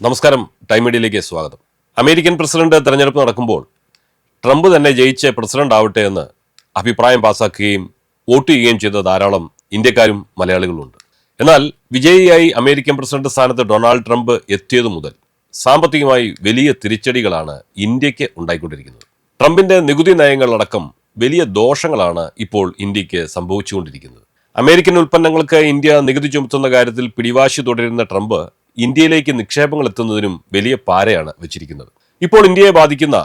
നമസ്കാരം. ടൈം മീഡിയയിലേക്ക് സ്വാഗതം. അമേരിക്കൻ പ്രസിഡന്റ് തെരഞ്ഞെടുപ്പ് നടക്കുമ്പോൾ ട്രംപ് തന്നെ ജയിച്ച് പ്രസിഡന്റ് ആവട്ടെ എന്ന് അഭിപ്രായം പാസാക്കുകയും വോട്ട് ചെയ്യുകയും ചെയ്ത ധാരാളം ഇന്ത്യക്കാരും മലയാളികളുമുണ്ട്. എന്നാൽ വിജയിയായി അമേരിക്കൻ പ്രസിഡന്റ് സ്ഥാനത്ത് ഡൊണാൾഡ് ട്രംപ് എത്തിയതു മുതൽ സാമ്പത്തികമായി വലിയ തിരിച്ചടികളാണ് ഇന്ത്യയ്ക്ക് ഉണ്ടായിക്കൊണ്ടിരിക്കുന്നത്. ട്രംപിന്റെ നികുതി നയങ്ങളടക്കം വലിയ ദോഷങ്ങളാണ് ഇപ്പോൾ ഇന്ത്യയ്ക്ക് സംഭവിച്ചുകൊണ്ടിരിക്കുന്നത്. അമേരിക്കൻ ഉൽപ്പന്നങ്ങൾക്ക് ഇന്ത്യ നികുതി ചുമത്തുന്ന കാര്യത്തിൽ പിടിവാശി തുടരുന്ന ട്രംപ് ഇന്ത്യയിലേക്ക് നിക്ഷേപങ്ങൾ എത്തുന്നതിനും വലിയ പാരയാണ് വെച്ചിരിക്കുന്നത്. ഇപ്പോൾ ഇന്ത്യയെ ബാധിക്കുന്ന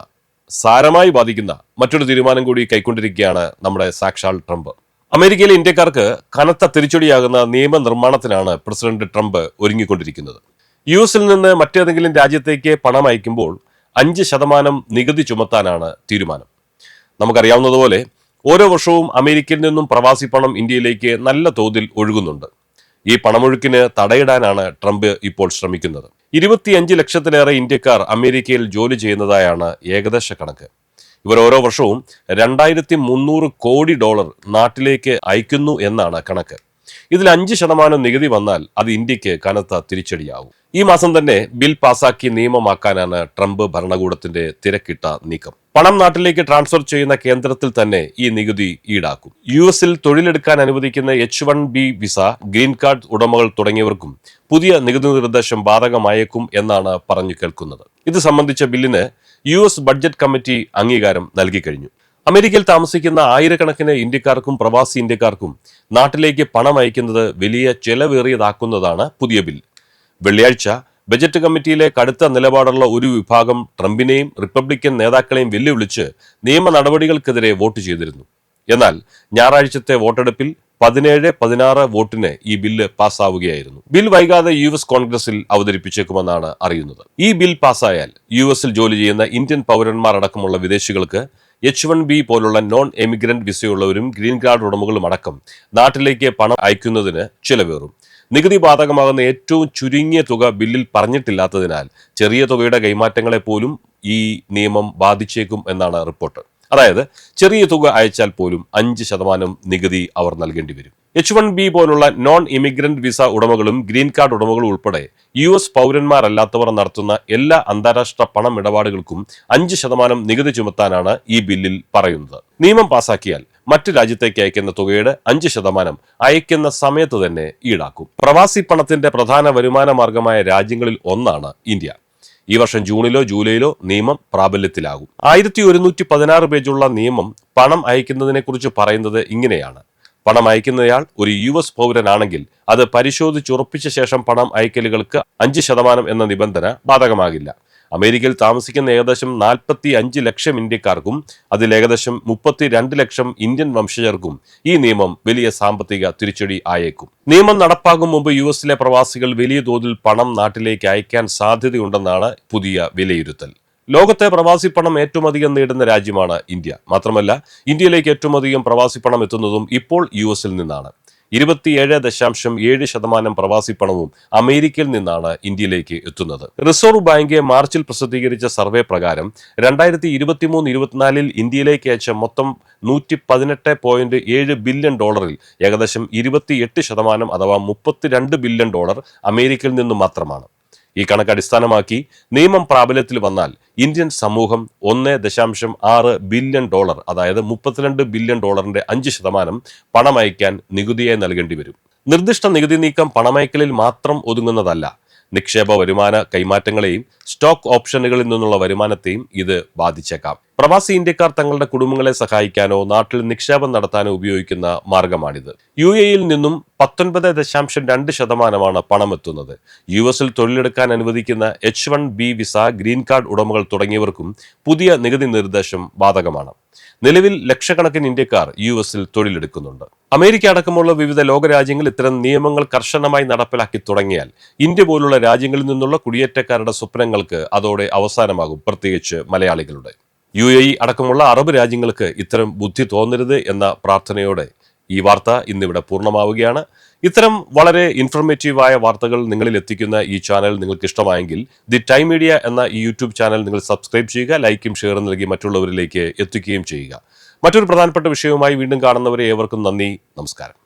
സാരമായി ബാധിക്കുന്ന മറ്റൊരു തീരുമാനം കൂടി കൈക്കൊണ്ടിരിക്കുകയാണ് നമ്മുടെ സാക്ഷാൽ ട്രംപ്. അമേരിക്കയിലെ ഇന്ത്യക്കാർക്ക് കനത്ത തിരിച്ചടിയാകുന്ന നിയമനിർമ്മാണത്തിനാണ് പ്രസിഡന്റ് ട്രംപ് ഒരുങ്ങിക്കൊണ്ടിരിക്കുന്നത്. യു എസിൽ നിന്ന് മറ്റേതെങ്കിലും രാജ്യത്തേക്ക് പണം അയക്കുമ്പോൾ അഞ്ച് ശതമാനം നികുതി ചുമത്താനാണ് തീരുമാനം. നമുക്കറിയാവുന്നതുപോലെ ഓരോ വർഷവും അമേരിക്കയിൽ നിന്നും പ്രവാസി പണം ഇന്ത്യയിലേക്ക് നല്ല തോതിൽ ഒഴുകുന്നുണ്ട്. ഈ പണമൊഴുക്കിന് തടയിടാനാണ് ട്രംപ് ഇപ്പോൾ ശ്രമിക്കുന്നത്. ഇരുപത്തിയഞ്ച് ലക്ഷത്തിലേറെ ഇന്ത്യക്കാർ അമേരിക്കയിൽ ജോലി ചെയ്യുന്നതായാണ് ഏകദേശ കണക്ക്. ഇവർ ഓരോ വർഷവും രണ്ടായിരത്തി കോടി ഡോളർ നാട്ടിലേക്ക് അയക്കുന്നു എന്നാണ് കണക്ക്. ഇതിൽ അഞ്ച് ശതമാനം നികുതി വന്നാൽ അത് ഇന്ത്യയ്ക്ക് കനത്ത തിരിച്ചടിയാവും. ഈ മാസം തന്നെ ബിൽ പാസാക്കി നിയമമാക്കാനാണ് ട്രംപ് ഭരണകൂടത്തിന്റെ തിരക്കിട്ട നീക്കം. പണം നാട്ടിലേക്ക് ട്രാൻസ്ഫർ ചെയ്യുന്ന കേന്ദ്രത്തിൽ തന്നെ ഈ നികുതി ഈടാക്കും. യു എസിൽ തൊഴിലെടുക്കാൻ അനുവദിക്കുന്ന H one B visa green card ഉടമകൾ തുടങ്ങിയവർക്കും പുതിയ നികുതി നിർദ്ദേശം ബാധകമായേക്കും എന്നാണ് പറഞ്ഞു കേൾക്കുന്നത്. ഇത് സംബന്ധിച്ച ബില്ലിന് യു എസ് ബഡ്ജറ്റ് കമ്മിറ്റി അംഗീകാരം നൽകി കഴിഞ്ഞു. അമേരിക്കയിൽ താമസിക്കുന്ന ആയിരക്കണക്കിന് ഇന്ത്യക്കാർക്കും പ്രവാസി ഇന്ത്യക്കാർക്കും നാട്ടിലേക്ക് പണം അയക്കുന്നത് വലിയ ചെലവേറിയതാക്കുന്നതാണ് പുതിയ ബിൽ. വെള്ളിയാഴ്ച ബജറ്റ് കമ്മിറ്റിയിലെ കടുത്ത നിലപാടുള്ള ഒരു വിഭാഗം ട്രംപിനെയും റിപ്പബ്ലിക്കൻ നേതാക്കളെയും വെല്ലുവിളിച്ച് നിയമ നടപടികൾക്കെതിരെ വോട്ട് ചെയ്തിരുന്നു. എന്നാൽ ഞായറാഴ്ചത്തെ വോട്ടെടുപ്പിൽ പതിനേഴ് പതിനാറ് വോട്ടിന് ഈ ബില്ല് പാസ്സാവുകയായിരുന്നു. ബിൽ വൈകാതെ യു എസ് കോൺഗ്രസിൽ അവതരിപ്പിച്ചേക്കുമെന്നാണ് അറിയുന്നത്. ഈ ബിൽ പാസ്സായാൽ യു എസിൽ ജോലി ചെയ്യുന്ന ഇന്ത്യൻ പൗരന്മാർ അടക്കമുള്ള വിദേശികൾക്ക് എച്ച് വൺ ബി പോലുള്ള നോൺ എമിഗ്രന്റ് വിസയുള്ളവരും ഗ്രീൻ കാർഡ് ഉടമകളും അടക്കം നാട്ടിലേക്ക് പണം അയക്കുന്നതിന് ചിലവേറും. നികുതി ബാധകമാകുന്ന ഏറ്റവും ചുരുങ്ങിയ തുക ബില്ലിൽ പറഞ്ഞിട്ടില്ലാത്തതിനാൽ ചെറിയ തുകയുടെ കൈമാറ്റങ്ങളെ പോലും ഈ നിയമം ബാധിച്ചേക്കും എന്നാണ് റിപ്പോർട്ട്. അതായത് ചെറിയ തുക അയച്ചാൽ പോലും അഞ്ച് ശതമാനം നികുതി അവർ നൽകേണ്ടി വരും. എച്ച് വൺ ബി പോലുള്ള നോൺ ഇമിഗ്രന്റ് വിസ ഉടമകളും ഗ്രീൻ കാർഡ് ഉടമകളും ഉൾപ്പെടെ യു എസ് പൗരന്മാരല്ലാത്തവർ നടത്തുന്ന എല്ലാ അന്താരാഷ്ട്ര പണം ഇടപാടുകൾക്കും അഞ്ച് ശതമാനം നികുതി ചുമത്താനാണ് ഈ ബില്ലിൽ പറയുന്നത്. നിയമം പാസാക്കിയാൽ മറ്റു രാജ്യത്തേക്ക് അയക്കുന്ന തുകയുടെ അഞ്ച് ശതമാനം അയക്കുന്ന സമയത്ത് തന്നെ ഈടാക്കും. പ്രവാസി പണത്തിന്റെ പ്രധാന വരുമാന മാർഗമായ രാജ്യങ്ങളിൽ ഒന്നാണ് ഇന്ത്യ. ഈ വർഷം ജൂണിലോ ജൂലൈയിലോ നിയമം പ്രാബല്യത്തിലാകും. ആയിരത്തി ഒരുന്നൂറ്റി പതിനാറ് പേജുള്ള നിയമം പണം അയക്കുന്നതിനെക്കുറിച്ച് പറയുന്നത് ഇങ്ങനെയാണ്. പണം അയക്കുന്നയാൾ ഒരു യു എസ് പൗരനാണെങ്കിൽ അത് പരിശോധിച്ചുറപ്പിച്ച ശേഷം പണം അയക്കലുകൾക്ക് അഞ്ച് ശതമാനം എന്ന നിബന്ധന ബാധകമാകില്ല. അമേരിക്കയിൽ താമസിക്കുന്ന ഏകദേശം നാൽപ്പത്തി അഞ്ച് ലക്ഷം ഇന്ത്യക്കാർക്കും അതിൽ ഏകദേശം മുപ്പത്തി രണ്ട് ലക്ഷം ഇന്ത്യൻ വംശജർക്കും ഈ നിയമം വലിയ സാമ്പത്തിക തിരിച്ചടി ആയേക്കും. നിയമം നടപ്പാകും മുമ്പ് യു എസിലെ പ്രവാസികൾ വലിയ തോതിൽ പണം നാട്ടിലേക്ക് അയക്കാൻ സാധ്യതയുണ്ടെന്നാണ് പുതിയ വിലയിരുത്തൽ. ലോകത്തെ പ്രവാസി പണം ഏറ്റവും അധികം നേടുന്ന രാജ്യമാണ് ഇന്ത്യ. മാത്രമല്ല ഇന്ത്യയിലേക്ക് ഏറ്റവും അധികം പ്രവാസി പണം എത്തുന്നതും ഇപ്പോൾ യു എസിൽ നിന്നാണ്. ഇരുപത്തിയേഴ് ദശാംശം ഏഴ് ശതമാനം പ്രവാസി പണവും അമേരിക്കയിൽ നിന്നാണ് ഇന്ത്യയിലേക്ക് എത്തുന്നത്. റിസർവ് ബാങ്ക് മാർച്ചിൽ പ്രസിദ്ധീകരിച്ച സർവേ പ്രകാരം രണ്ടായിരത്തി ഇരുപത്തിമൂന്ന് ഇരുപത്തിനാലിൽ ഇന്ത്യയിലേക്ക് അയച്ച മൊത്തം നൂറ്റി പതിനെട്ട് പോയിന്റ് ഏഴ് ബില്യൺ ഡോളറിൽ ഏകദേശം ഇരുപത്തിയെട്ട് ശതമാനം അഥവാ മുപ്പത്തിരണ്ട് ബില്യൺ ഡോളർ അമേരിക്കയിൽ നിന്നും മാത്രമാണ്. ഈ കണക്ക് അടിസ്ഥാനമാക്കി നിയമം പ്രാബല്യത്തിൽ വന്നാൽ ഇന്ത്യൻ സമൂഹം ഒന്ന് ദശാംശം ആറ് ബില്യൺ ഡോളർ അതായത് മുപ്പത്തിരണ്ട് ബില്യൺ ഡോളറിന്റെ അഞ്ച് ശതമാനം പണമയക്കാൻ നികുതിയായി നൽകേണ്ടി വരും. നിർദ്ദിഷ്ട നികുതി നീക്കം പണമയക്കലിൽ മാത്രം ഒതുങ്ങുന്നതല്ല നിക്ഷേപ വരുമാന കൈമാറ്റങ്ങളെയും സ്റ്റോക്ക് ഓപ്ഷനുകളിൽ നിന്നുള്ള വരുമാനത്തെയും ഇത് ബാധിച്ചേക്കാം. പ്രവാസി ഇന്ത്യക്കാർ തങ്ങളുടെ കുടുംബങ്ങളെ സഹായിക്കാനോ നാട്ടിൽ നിക്ഷേപം നടത്താനോ ഉപയോഗിക്കുന്ന മാർഗമാണിത്. യു എയിൽ നിന്നും പത്തൊൻപത് ദശാംശം രണ്ട് ശതമാനമാണ് പണം എത്തുന്നത് യു എസിൽ തൊഴിലെടുക്കാൻ അനുവദിക്കുന്ന H one B visa green card ഉടമകൾ തുടങ്ങിയവർക്കും പുതിയ നികുതി നിർദ്ദേശം ബാധകമാണ്. നിലവിൽ ലക്ഷക്കണക്കിന് ഇന്ത്യക്കാർ യു എസിൽ തൊഴിലെടുക്കുന്നുണ്ട്. അമേരിക്ക അടക്കമുള്ള വിവിധ ലോകരാജ്യങ്ങൾ ഇത്തരം നിയമങ്ങൾ കർശനമായി നടപ്പിലാക്കി തുടങ്ങിയാൽ ഇന്ത്യ പോലുള്ള രാജ്യങ്ങളിൽ നിന്നുള്ള കുടിയേറ്റക്കാരുടെ സ്വപ്നങ്ങൾക്ക് അതോടെ അവസാനമാകും പ്രത്യേകിച്ച് മലയാളികളുടെ. യു എ അടക്കമുള്ള അറബ് രാജ്യങ്ങൾക്ക് ഇത്തരം ബുദ്ധി തോന്നരുത് എന്ന പ്രാർത്ഥനയോടെ ഈ വാർത്ത ഇന്നിവിടെ പൂർണമാവുകയാണ്. ഇത്തരം വളരെ ഇൻഫർമേറ്റീവായ വാർത്തകൾ നിങ്ങളിൽ എത്തിക്കുന്ന ഈ ചാനൽ നിങ്ങൾക്ക് ഇഷ്ടമായെങ്കിൽ ദി ടൈം മീഡിയ എന്ന ഈ യൂട്യൂബ് ചാനൽ നിങ്ങൾ സബ്സ്ക്രൈബ് ചെയ്യുക ലൈക്കും ഷെയറും നൽകി മറ്റുള്ളവരിലേക്ക് എത്തിക്കുകയും ചെയ്യുക. മറ്റൊരു പ്രധാനപ്പെട്ട വിഷയവുമായി വീണ്ടും കാണുന്നവരെ ഏവർക്കും നന്ദി നമസ്കാരം.